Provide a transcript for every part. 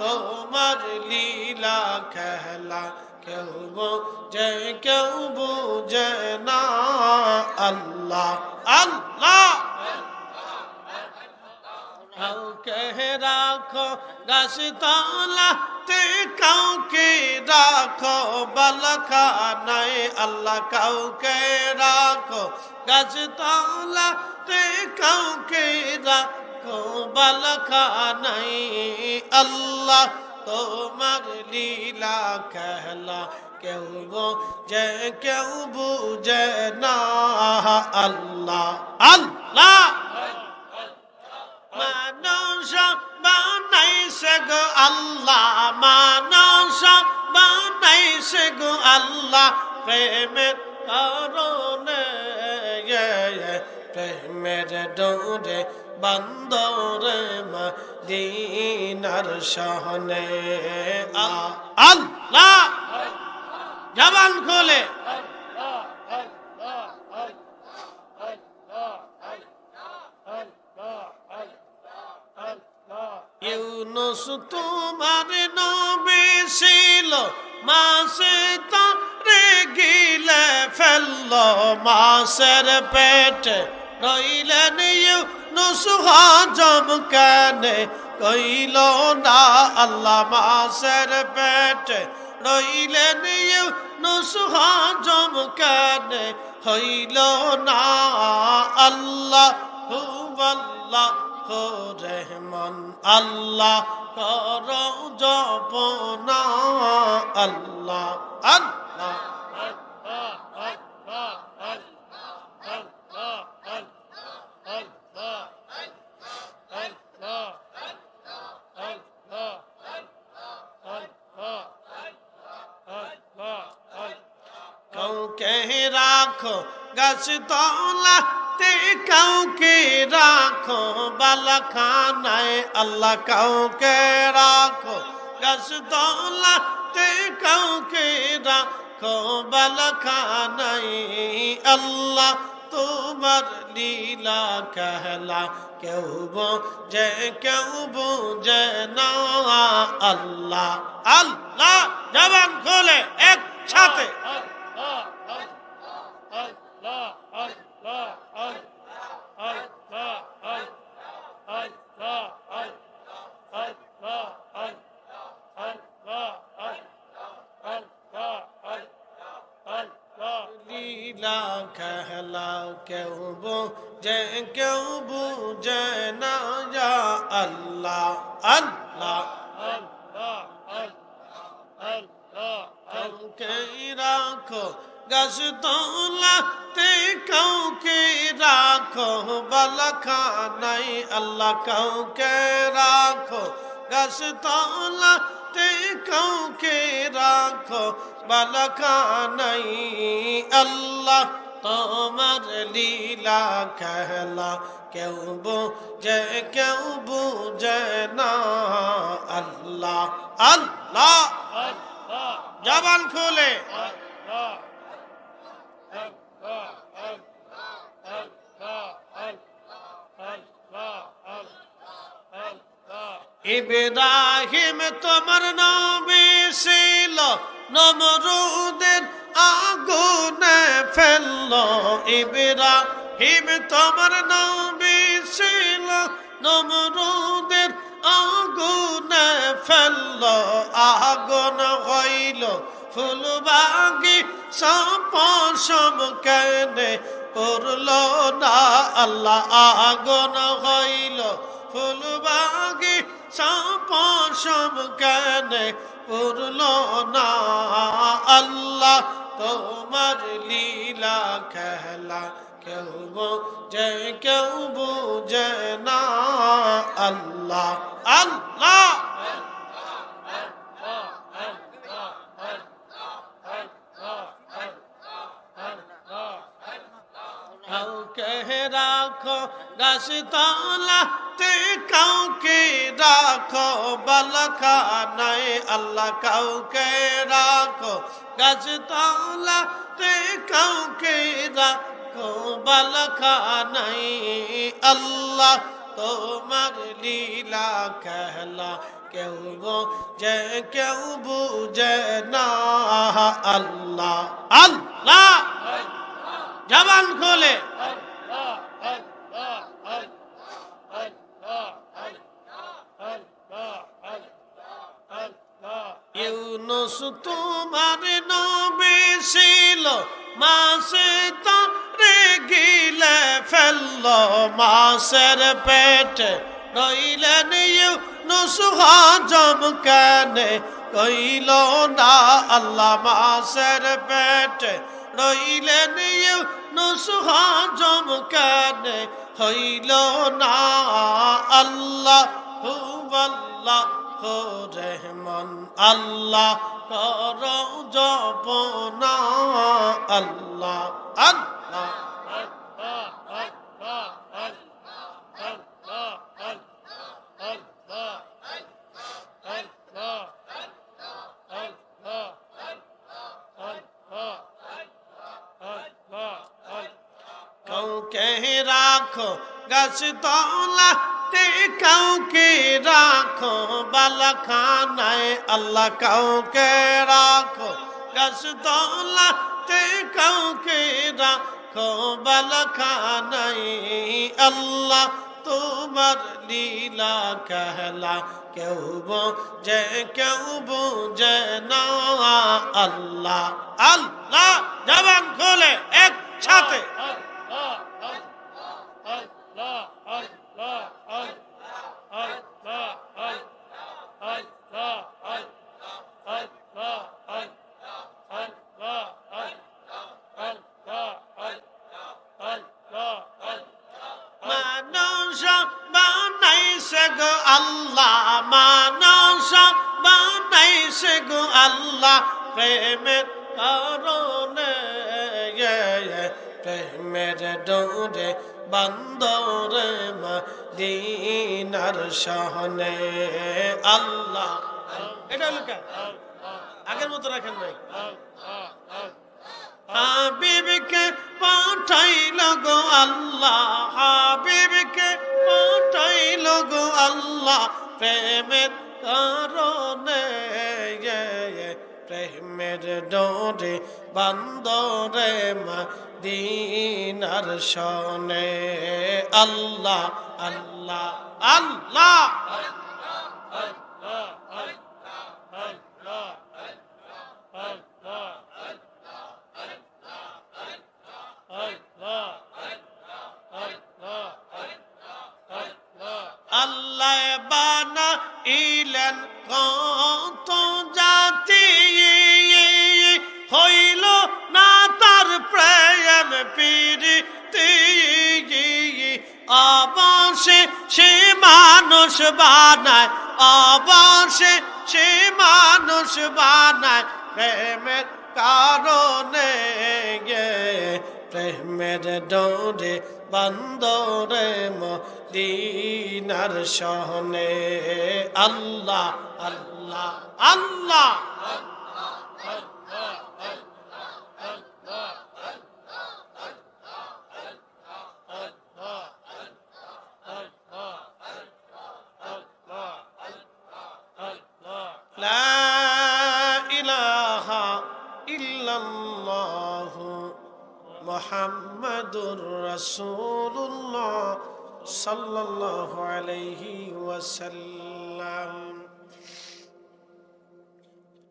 তোমার লীলা খেলা কেউ বোঝে কেউ বুঝে না। আল্লাহ আল্লাহ। কাউকে রাখো গাছ তলাতে কাউকে রাখো বালখানায়। আল্লাহ, কাউকে রাখো গাছ তলাতে কাউকে রাখো বালখানায় আল্লাহ তোমার লীলা খেলা কেউ বোঝে, কেউ বুঝে না। আল্লাহ আল্লাহ। মানুষ বানাইছে গো আল্লাহ, মানুষ বানাইছে গো আল্লাহ। প্রেমের কারণে প্রেমের ডোরে বন্দরে মদিনার সহনে আল্লাহ! জবান খোলে। ইউনুস তোমার নবে ছিল মাসে তারে গিলে ফেলল মাসের পেট রইলেন ইউনুস হজম কানে কইল, না, আল্লাহ মাসের পেট। রইলেন ইউনুস হজম কানে হইল, না, আল্লাহ হুয়াল্লাহ রহমান, আল্লাহ কর জপনা আল্লাহ আল্লাহ কে রাখ গাছ তলাতে কাউকে বালা খানায় আল্লাহ কাউকে রাখ গাছ তলাতে কাউকে বালা খানায় আল্লাহ তোমার লীলা কহলা কেউ বোঝে কেউ বোঝে না আল্লাহ আল্লাহ জবান খোলে এক সাথে লীলা খেলাও কেউ বুঝে কেউ বুঝে না যা আল্লাহ আল্লাহ আল্লাহ আল্লাহ কাউকে রাখো গাছ তোলাতে কাউকে রাখো বালাখা নাই আল্লাহ কাউকে রাখো গাছ তোলা তোলাতে কাউকে রাখো বালাখানাই আল্লাহ তোমার লীলা খেলা। কেউ বুঝে কেউ বুঝে না। আল্লাহ আল্লাহ। জবান খোলে। ইব্রাহিম তোমার নবী ছিল, নমরুদের আগুনে ফেলল। ইব্রাহিম তোমার নবী ছিল, নমরুদের আগুনে ফেলল। আগুন হইল ফুলবাগি সপসম কেনে করল না। আল্লাহ আগুন হইল ফুলবাগি সপসম কেনে করল না। আল্লাহ, তোমার লীলা খেলা কেউ বোঝে, কেউ বুঝে না। আল্লাহ আল্লাহ রাখো গাছ তলাতে কাউকে রাখো, বালখানায় আল্লাহ কাউকে রাখো। গাছ তলাতে কাউকে রাখো, বালখানায় আল্লাহ তোমার লীলা খেলা। কেউ যে কেউ বুঝে না, আল্লাহ আল্লাহ। জবান খোলে। ইউনুস তোমার নবী ছিল, মাসে তারে গিলে ফেলল, মাসের পেট রইলেন ইউনুস হজম কেনে, কইল, না, আল্লাহ, মাসের পেট রইলেন ইউনুস হজম কেনে, হইল, না, আল্লাহ, হুয়াল্লাহ রহমান আল্লাহ কর জপনা আল্লাহ আল্লাহ কাউকে রাখো গাছ রাতে কাউকে রাখো বালাখানায় আল্লাহ কাউকে রাখো গসদলাতে কাউকে রাখো বালাখানায় আল্লাহ তোমার লীলা কহলা কেউ বোঝে কেউ বোঝে না আল্লাহ আল্লাহ জবান খোলে একসাথে আল্লাহ আল্লাহ আল্লাহ মানুষ বানাইছে গো আল্লাহ মানুষ বানাইছে গো আল্লাহ। প্রেমের কারণে প্রেমের ডোরে বান্দরে মদিনার সহনে আল্লাহ। এটা হলো? আগের মতো রাখেন নাই। হাবিবকে পাঠাইল গো আল্লাহ, হাবিবকে পাঠাইল গো আল্লাহ। প্রেমের কারণে প্রেমের ডোরে বান্দরে মদিনার শনে আল্লাহ আল্লাহ আল্লাহ। মানুষ বানায় অবশ্যে সে মানুষ বানায়। প্রেমের কারণে গে, প্রেমের ডোরে, বান্দরে, মদিনার সহনে। আল্লাহ আল্লাহ আল্লাহ।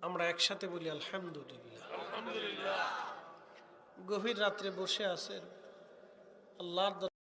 আমরা একসাথে বলি আলহামদুলিল্লাহ। গভীর রাত্রে বসে আছেন আল্লাহর